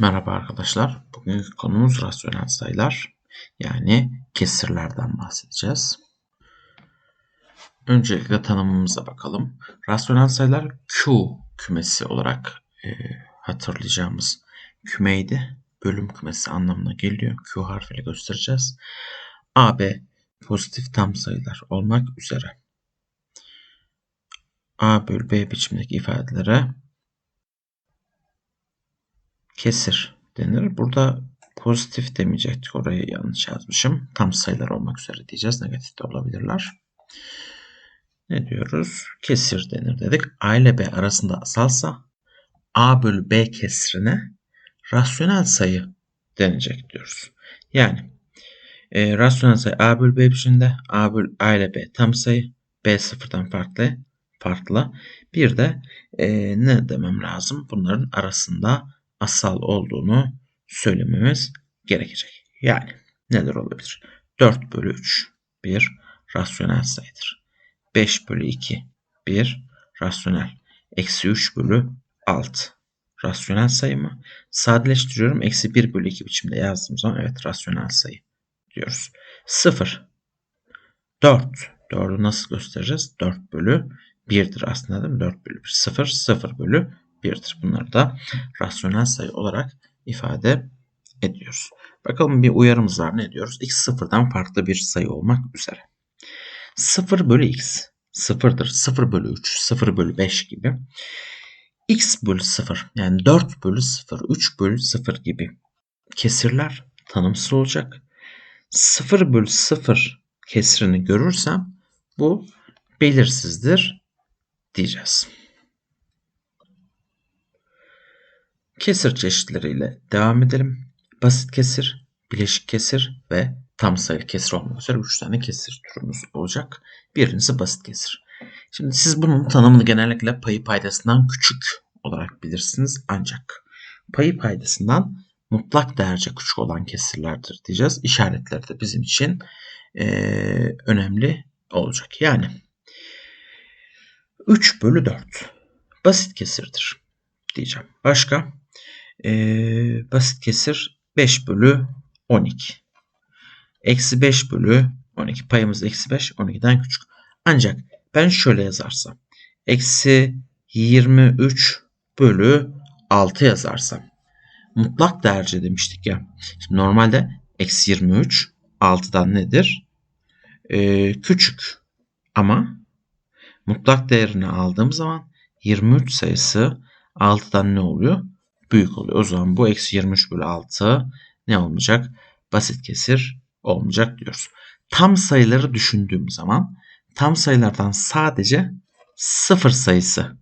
Merhaba arkadaşlar. Bugünkü konumuz rasyonel sayılar. Yani kesirlerden bahsedeceğiz. Öncelikle tanımımıza bakalım. Rasyonel sayılar Q kümesi olarak e, hatırlayacağımız kümeydi. Bölüm kümesi anlamına geliyor. Q harfiyle göstereceğiz. A, B pozitif tam sayılar olmak üzere. A bölü B biçimdeki ifadelere kesir denir. Burada pozitif demeyecektik. Orayı yanlış yazmışım. Tam sayılar olmak üzere diyeceğiz. Negatif de olabilirler. Ne diyoruz? Kesir denir dedik. A ile B arasında asalsa A bölü B kesrine rasyonel sayı denecek diyoruz. Yani e, rasyonel sayı A bölü B biçiminde A, bölü, A ile B tam sayı B sıfırdan farklı farklı. Bir de e, ne demem lazım? Bunların arasında asal olduğunu söylememiz gerekecek. Yani neler olabilir? 4 bölü 3 bir rasyonel sayıdır. 5 bölü 2 bir rasyonel. Eksi 3 bölü 6 rasyonel sayı mı? Sadeleştiriyorum. Eksi 1 bölü 2 biçimde yazdığım zaman evet rasyonel sayı diyoruz. 0 4 4'ü nasıl göstereceğiz? 4 bölü 1'dir aslında değil mi? 4 bölü 1 0 0 bölü 1'dir. Bunları da rasyonel sayı olarak ifade ediyoruz. Bakalım bir uyarımız var. Ne diyoruz? x sıfırdan farklı bir sayı olmak üzere. 0 bölü x sıfırdır. 0 bölü 3, 0 bölü 5 gibi. x bölü 0 yani 4 bölü 0, 3 bölü 0 gibi kesirler tanımsız olacak. 0 bölü 0 kesirini görürsem bu belirsizdir diyeceğiz. Kesir çeşitleriyle devam edelim. Basit kesir, bileşik kesir ve tam sayılı kesir olmak üzere 3 tane kesir türümüz olacak. Birincisi basit kesir. Şimdi siz bunun tanımını genellikle payı paydasından küçük olarak bilirsiniz. Ancak payı paydasından mutlak değerce küçük olan kesirlerdir diyeceğiz. İşaretleri de bizim için e, önemli olacak. Yani 3 bölü 4 basit kesirdir diyeceğim. Başka? Ee, basit kesir 5 bölü 12. Eksi 5 bölü 12. Payımız eksi 5. 12'den küçük. Ancak ben şöyle yazarsam. Eksi 23 bölü 6 yazarsam. Mutlak derece demiştik ya. Şimdi normalde eksi 23 6'dan nedir? Ee, küçük. Ama mutlak değerini aldığım zaman 23 sayısı 6'dan ne oluyor? Büyük oluyor. O zaman bu eksi 23 bölü 6 ne olmayacak? Basit kesir olmayacak diyoruz. Tam sayıları düşündüğüm zaman tam sayılardan sadece sıfır sayısı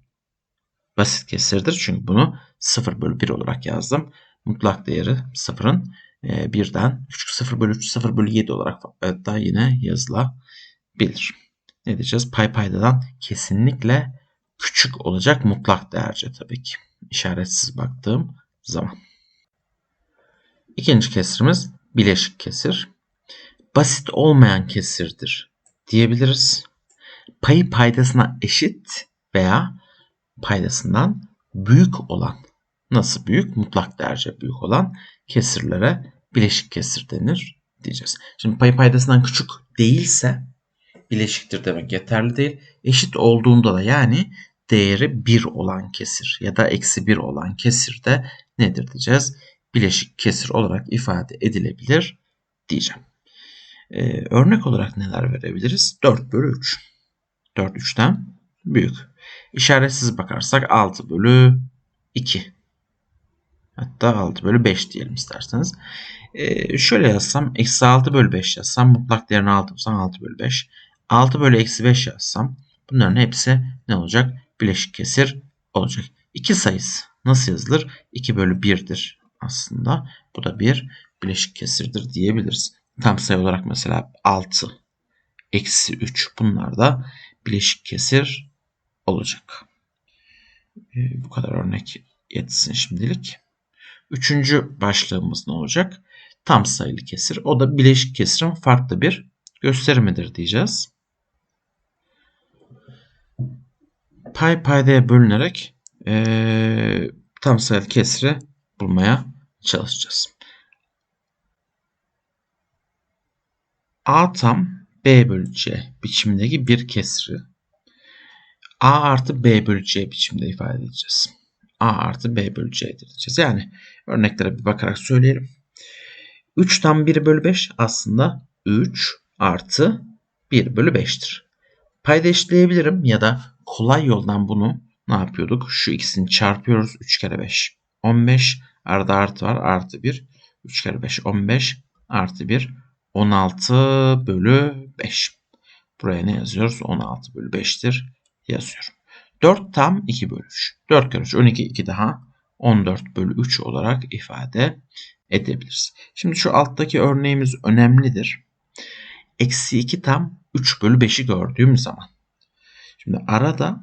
basit kesirdir. Çünkü bunu 0 bölü 1 olarak yazdım. Mutlak değeri sıfırın e, birden küçük 0 bölü 3 0 bölü 7 olarak da yine yazılabilir. Ne diyeceğiz? Pay paydadan kesinlikle küçük olacak mutlak değerce tabii ki işaretsiz baktığım zaman. İkinci kesirimiz bileşik kesir. Basit olmayan kesirdir diyebiliriz. Payı paydasına eşit veya paydasından büyük olan nasıl büyük? Mutlak derece büyük olan kesirlere bileşik kesir denir diyeceğiz. Şimdi payı paydasından küçük değilse bileşiktir demek yeterli değil. Eşit olduğunda da yani değeri 1 olan kesir ya da eksi 1 olan kesir de nedir diyeceğiz? Bileşik kesir olarak ifade edilebilir diyeceğim. Ee, örnek olarak neler verebiliriz? 4 bölü 3. 4 3'ten büyük. İşaretsiz bakarsak 6 bölü 2. Hatta 6 bölü 5 diyelim isterseniz. Ee, şöyle yazsam eksi 6 bölü 5 yazsam mutlak değerini 6 bulsam 6 bölü 5. 6 bölü eksi 5 yazsam bunların hepsi ne olacak? Bileşik kesir olacak. 2 sayısı nasıl yazılır? 2 bölü 1'dir aslında. Bu da bir bileşik kesirdir diyebiliriz. Tam sayı olarak mesela 6, eksi 3 bunlar da bileşik kesir olacak. Ee, bu kadar örnek yetsin şimdilik. Üçüncü başlığımız ne olacak? Tam sayılı kesir. O da bileşik kesirin farklı bir gösterimidir diyeceğiz. Pay paydaya bölünerek e, tam sayılı kesri bulmaya çalışacağız. A tam B bölü C biçimindeki bir kesri A artı B bölü C biçimde ifade edeceğiz. A artı B bölü C'dir diyeceğiz. Yani örneklere bir bakarak söyleyelim. 3 tam 1 bölü 5 aslında 3 artı 1 bölü 5'tir. Payda ya da kolay yoldan bunu ne yapıyorduk? Şu ikisini çarpıyoruz. 3 kere 5 15 arada artı var artı 1 3 kere 5 15 artı 1 16 bölü 5. Buraya ne yazıyoruz? 16 bölü 5'tir yazıyorum. 4 tam 2 bölü 3. 4 kere 3 12 2 daha 14 bölü 3 olarak ifade edebiliriz. Şimdi şu alttaki örneğimiz önemlidir. Eksi 2 tam 3 bölü 5'i gördüğüm zaman. Şimdi arada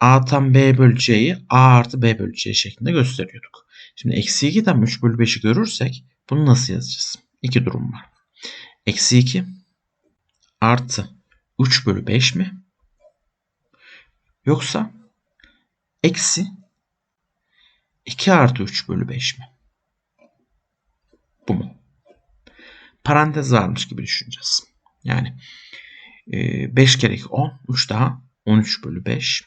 a tam b bölü c'yi a artı b bölü c şeklinde gösteriyorduk. Şimdi eksi 2 tam 3 bölü 5'i görürsek bunu nasıl yazacağız? İki durum var. Eksi 2 artı 3 bölü 5 mi? Yoksa eksi 2 artı 3 bölü 5 mi? Bu mu? Parantez varmış gibi düşüneceğiz. Yani 5 kere 2 10. 3 daha 13 bölü 5.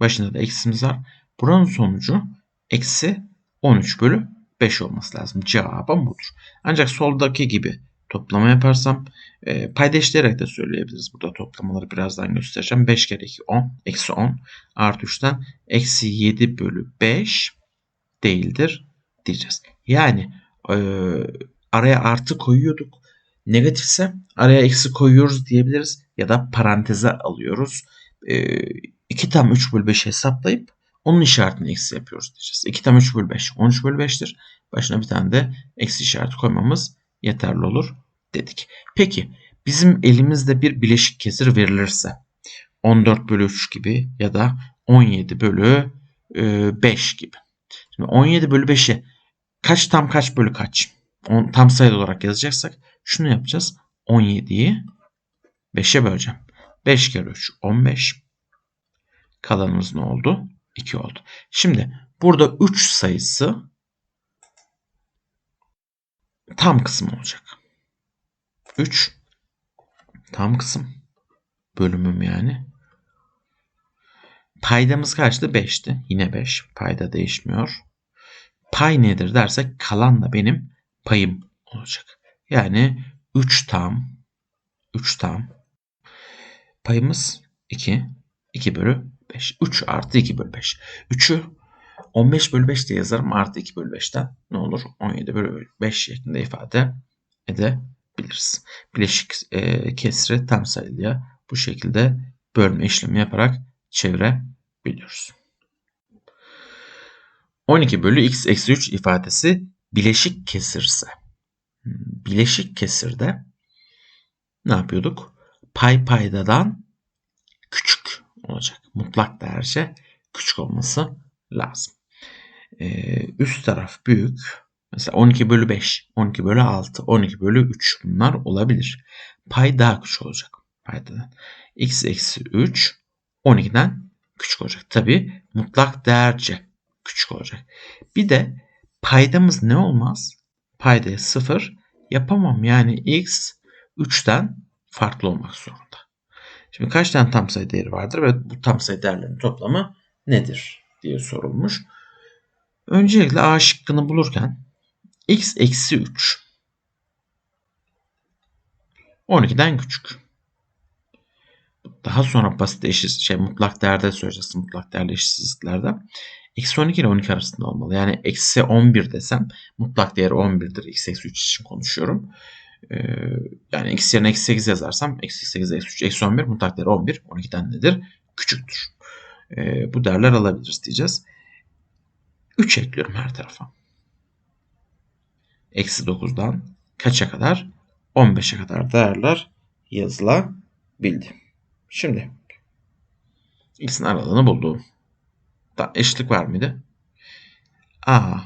Başında da eksimiz var. Buranın sonucu eksi 13 bölü 5 olması lazım. Cevabım budur. Ancak soldaki gibi toplama yaparsam e, paydaşlayarak da söyleyebiliriz. Burada toplamaları birazdan göstereceğim. 5 kere 2 10. Eksi 10 artı 3'ten eksi 7 bölü 5 değildir diyeceğiz. Yani e, araya artı koyuyorduk. Negatifse araya eksi koyuyoruz diyebiliriz. Ya da paranteze alıyoruz. E, 2 tam 3 bölü 5 hesaplayıp onun işaretini eksi yapıyoruz diyeceğiz. 2 tam 3 bölü 5 13 bölü 5'tir. Başına bir tane de eksi işareti koymamız yeterli olur dedik. Peki bizim elimizde bir bileşik kesir verilirse 14 bölü 3 gibi ya da 17 bölü 5 e, gibi. Şimdi 17 bölü 5'i kaç tam kaç bölü kaç? tam sayılı olarak yazacaksak şunu yapacağız. 17'yi 5'e böleceğim. 5 kere 3 15. Kalanımız ne oldu? 2 oldu. Şimdi burada 3 sayısı tam kısım olacak. 3 tam kısım bölümüm yani. Paydamız kaçtı? 5'ti. Yine 5. Payda değişmiyor. Pay nedir dersek kalan da benim payım olacak. Yani 3 tam 3 tam payımız 2 2 bölü 5. 3 artı 2 bölü 5. 3'ü 15 bölü 5 diye yazarım. Artı 2 bölü 5'ten ne olur? 17 bölü 5 şeklinde ifade edebiliriz. Bileşik e, kesri tam sayılıya bu şekilde bölme işlemi yaparak çevirebiliyoruz. 12 bölü x eksi 3 ifadesi bileşik kesirse. Bileşik kesirde ne yapıyorduk? Pay paydadan küçük olacak. Mutlak değerce küçük olması lazım. Ee, üst taraf büyük. Mesela 12 bölü 5, 12 bölü 6, 12 bölü 3 bunlar olabilir. Pay daha küçük olacak. Paydadan. x eksi 3 12'den küçük olacak. Tabi mutlak değerce küçük olacak. Bir de paydamız ne olmaz? Paydaya 0 yapamam. Yani x 3'ten farklı olmak zorunda. Şimdi kaç tane tam sayı değeri vardır ve bu tam sayı değerlerinin toplamı nedir diye sorulmuş. Öncelikle A şıkkını bulurken x eksi 3 12'den küçük. Daha sonra basit eşit şey mutlak değerde söyleyeceğiz mutlak değerli eşitsizliklerde. Eksi 12 ile 12 arasında olmalı. Yani eksi 11 desem mutlak değeri 11'dir. X eksi 3 için konuşuyorum. Ee, yani x yerine eksi 8 yazarsam eksi 8 eksi 3 eksi 11 mutlak değeri 11. 12'den nedir? Küçüktür. Ee, bu değerler alabiliriz diyeceğiz. 3 ekliyorum her tarafa. Eksi 9'dan kaça kadar? 15'e kadar değerler yazılabildi. Şimdi x'in aralığını buldum. Da eşitlik var mıydı? A.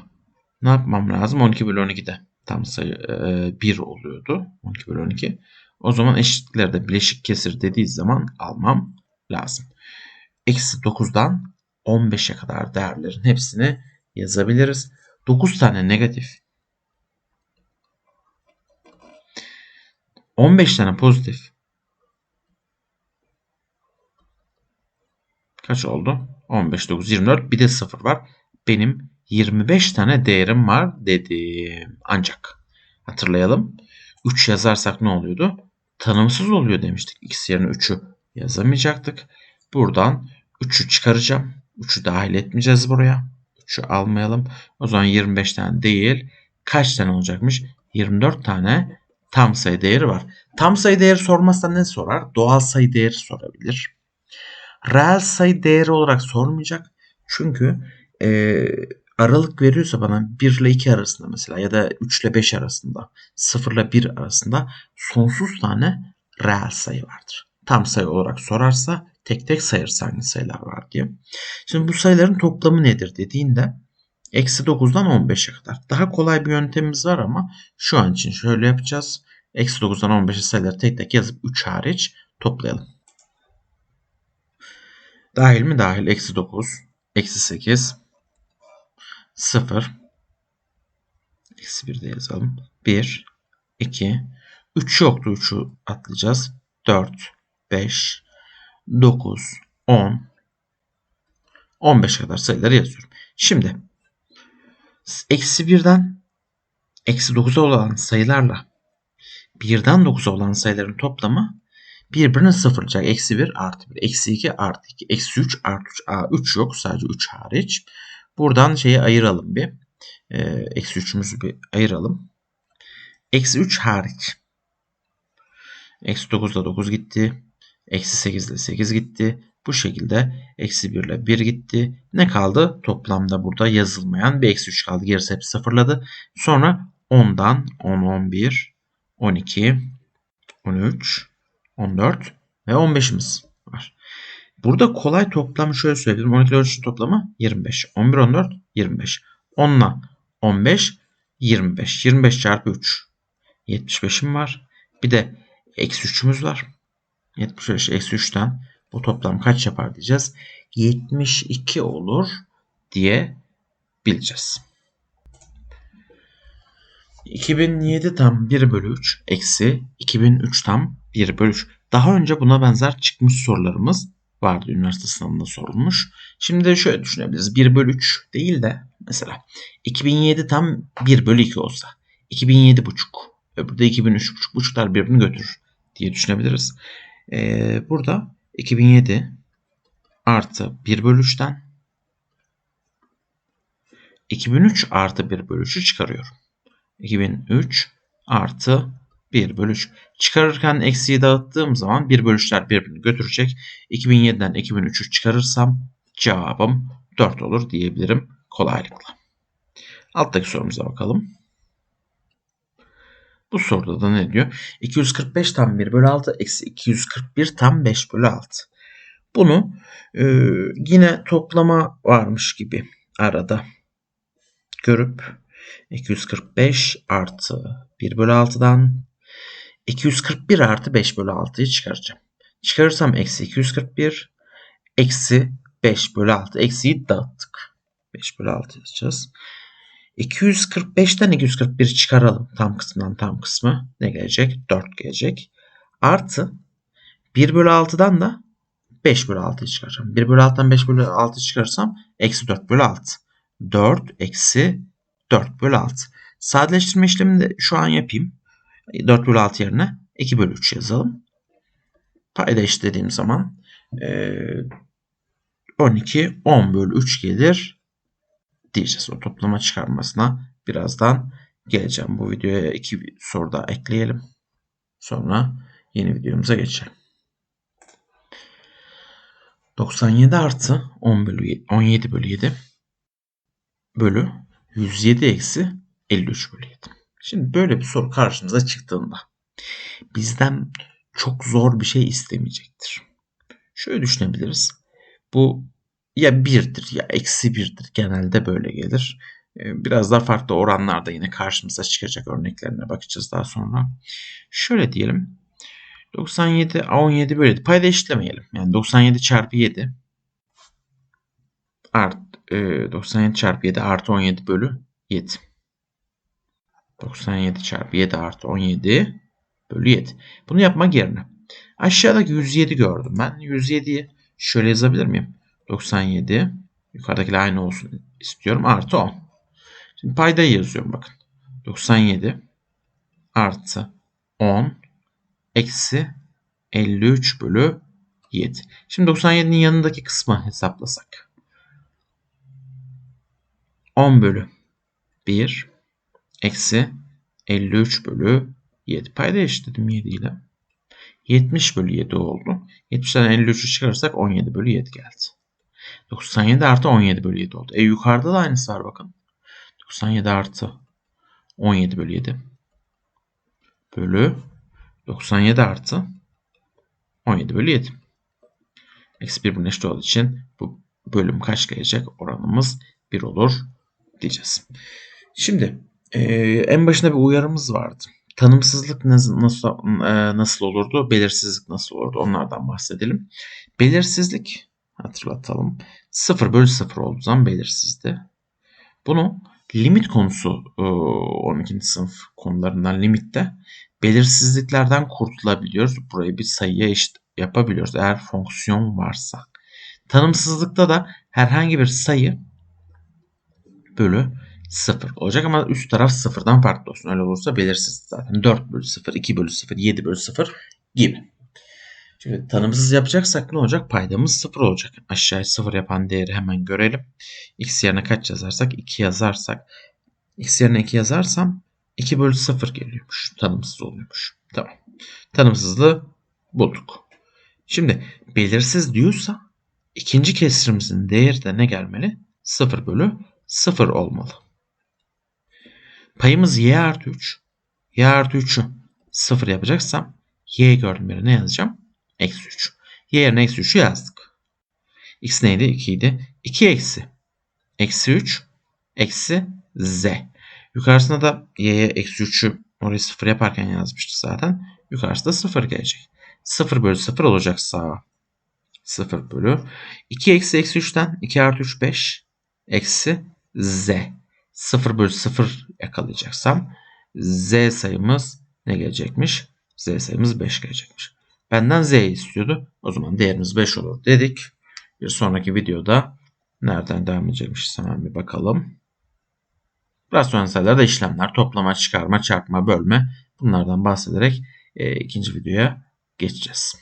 Ne yapmam lazım? 12 bölü 12'de tam sayı e, 1 oluyordu. 12 bölü 12. O zaman eşitliklerde bileşik kesir dediği zaman almam lazım. Eksi 9'dan 15'e kadar değerlerin hepsini yazabiliriz. 9 tane negatif. 15 tane pozitif. Kaç oldu? 15, 9, 24. Bir de 0 var. Benim 25 tane değerim var dedim. Ancak hatırlayalım. 3 yazarsak ne oluyordu? Tanımsız oluyor demiştik. X yerine 3'ü yazamayacaktık. Buradan 3'ü çıkaracağım. 3'ü dahil etmeyeceğiz buraya. 3'ü almayalım. O zaman 25 tane değil. Kaç tane olacakmış? 24 tane tam sayı değeri var. Tam sayı değeri sormazsa ne sorar? Doğal sayı değeri sorabilir. Reel sayı değeri olarak sormayacak. Çünkü e, aralık veriyorsa bana 1 ile 2 arasında mesela ya da 3 ile 5 arasında 0 ile 1 arasında sonsuz tane reel sayı vardır. Tam sayı olarak sorarsa tek tek sayırsa hangi sayılar var diye. Şimdi bu sayıların toplamı nedir dediğinde eksi 9'dan 15'e kadar. Daha kolay bir yöntemimiz var ama şu an için şöyle yapacağız. Eksi 9'dan 15'e sayıları tek tek yazıp 3 hariç toplayalım. Dahil mi? Dahil. Eksi 9. Eksi 8. 0. Eksi 1 de yazalım. 1. 2. 3 yoktu. 3'ü atlayacağız. 4. 5. 9. 10. 15 kadar sayıları yazıyorum. Şimdi eksi 1'den eksi 9'a olan sayılarla 1'den 9'a olan sayıların toplamı birbirini sıfırlayacak. Eksi 1 artı 1. Eksi 2 artı 2. Eksi 3 artı 3. Aa, 3 yok. Sadece 3 hariç. Buradan şeyi ayıralım bir. Ee, eksi 3'ümüzü bir ayıralım. Eksi 3 hariç. Eksi 9 ile 9 gitti. Eksi 8 ile 8 gitti. Bu şekilde eksi 1 ile 1 gitti. Ne kaldı? Toplamda burada yazılmayan bir eksi 3 kaldı. Gerisi hep sıfırladı. Sonra 10'dan 10, 11, 12, 13, 14 ve 15'imiz var. Burada kolay toplamı şöyle söyleyebilirim. 12 ölçü toplamı 25. 11, 14, 25. 10 ile 15, 25. 25 çarpı 3. 75'im var. Bir de eksi 3'ümüz var. 75 eksi 3'ten bu toplam kaç yapar diyeceğiz. 72 olur diye bileceğiz. 2007 tam 1 bölü 3 eksi 2003 tam 1 bölü 3. Daha önce buna benzer çıkmış sorularımız vardı. Üniversite sınavında sorulmuş. Şimdi şöyle düşünebiliriz. 1 bölü 3 değil de mesela 2007 tam 1 bölü 2 olsa 2007 buçuk öbürü de 2003 buçuk buçuklar birbirini götürür diye düşünebiliriz. Ee, burada 2007 artı 1 bölü 3'ten 2003 artı 1 bölü 3'ü çıkarıyorum. 2003 artı 1 bölü 3. Çıkarırken eksiği dağıttığım zaman 1 bölü 3'ler birbirini götürecek. 2007'den 2003'ü çıkarırsam cevabım 4 olur diyebilirim kolaylıkla. Alttaki sorumuza bakalım. Bu soruda da ne diyor? 245 tam 1 bölü 6 eksi 241 tam 5 bölü 6. Bunu e, yine toplama varmış gibi arada görüp 245 artı 1 bölü 6'dan 241 artı 5 bölü 6'yı çıkaracağım. Çıkarırsam eksi 241 eksi 5 bölü 6. Eksiyi dağıttık. 5 bölü 6 yazacağız. 245'ten 241 çıkaralım. Tam kısmından tam kısmı. Ne gelecek? 4 gelecek. Artı 1 bölü 6'dan da 5 bölü 6'yı çıkaracağım. 1 bölü 6'dan 5 bölü 6 çıkarsam eksi 4 bölü 6. 4 eksi 4 bölü 6. Sadeleştirme işlemini de şu an yapayım. 4 bölü 6 yerine 2 bölü 3 yazalım. Payda eşitlediğim zaman 12 10 bölü 3 gelir diyeceğiz. O toplama çıkarmasına birazdan geleceğim. Bu videoya iki soru daha ekleyelim. Sonra yeni videomuza geçelim. 97 artı 10 bölü 17 bölü 7 bölü 107 eksi 53 bölü 7. Şimdi böyle bir soru karşımıza çıktığında bizden çok zor bir şey istemeyecektir. Şöyle düşünebiliriz. Bu ya birdir ya eksi birdir. Genelde böyle gelir. Ee, biraz daha farklı oranlarda yine karşımıza çıkacak örneklerine bakacağız daha sonra. Şöyle diyelim. 97 17 böyle payda eşitlemeyelim. Yani 97 çarpı 7 art, e, 97 çarpı 7 artı 17 bölü 7. 97 çarpı 7 artı 17 bölü 7. Bunu yapmak yerine aşağıdaki 107 gördüm ben. 107'yi şöyle yazabilir miyim? 97 yukarıdakiyle aynı olsun istiyorum. Artı 10. Şimdi paydayı yazıyorum bakın. 97 artı 10 eksi 53 bölü 7. Şimdi 97'nin yanındaki kısmı hesaplasak. 10 bölü 1 eksi 53 bölü 7. Payda eşitledim 7 ile. 70 bölü 7 oldu. 70'ten 53'ü çıkarırsak 17 bölü 7 geldi. 97 artı 17 bölü 7 oldu. E yukarıda da aynısı var bakın. 97 artı 17 bölü 7 bölü 97 artı 17 bölü 7. Eksi 1 eşit olduğu için bu bölüm kaç gelecek? Oranımız 1 olur diyeceğiz. Şimdi e, en başında bir uyarımız vardı. Tanımsızlık nasıl, nasıl, e, nasıl olurdu? Belirsizlik nasıl olurdu? Onlardan bahsedelim. Belirsizlik hatırlatalım. 0 bölü 0 olduğu zaman belirsizdi. Bunu limit konusu 12. E, sınıf konularından limitte belirsizliklerden kurtulabiliyoruz. Burayı bir sayıya eşit yapabiliyoruz eğer fonksiyon varsa. Tanımsızlıkta da herhangi bir sayı bölü 0 olacak ama üst taraf sıfırdan farklı olsun. Öyle olursa belirsiz zaten. 4 bölü 0, 2 bölü 0, 7 bölü 0 gibi. Şimdi tanımsız yapacaksak ne olacak? Paydamız 0 olacak. Aşağıya 0 yapan değeri hemen görelim. X yerine kaç yazarsak? 2 yazarsak. X yerine 2 yazarsam 2 bölü 0 geliyormuş. Tanımsız oluyormuş. Tamam. Tanımsızlığı bulduk. Şimdi belirsiz diyorsa ikinci kesirimizin değeri de ne gelmeli? 0 bölü 0 olmalı. Payımız y artı 3. y artı 3'ü 0 yapacaksam y gördüğüm yere ne yazacağım? Eksi 3. y yerine eksi 3'ü yazdık. x neydi? 2 idi. 2 eksi. Eksi 3. Eksi z. Yukarısına da y'ye eksi 3'ü orayı 0 yaparken yazmıştık zaten. Yukarısı 0 gelecek. 0 bölü 0 olacak sağa. 0 bölü. 2 eksi eksi 3'ten 2 artı 3 5. Eksi z. 0 bölü 0 yakalayacaksam z sayımız ne gelecekmiş? z sayımız 5 gelecekmiş. Benden z istiyordu. O zaman değerimiz 5 olur dedik. Bir sonraki videoda nereden devam edecekmiş hemen bir bakalım. Rasyonel sayılarda işlemler, toplama, çıkarma, çarpma, bölme bunlardan bahsederek e, ikinci videoya geçeceğiz.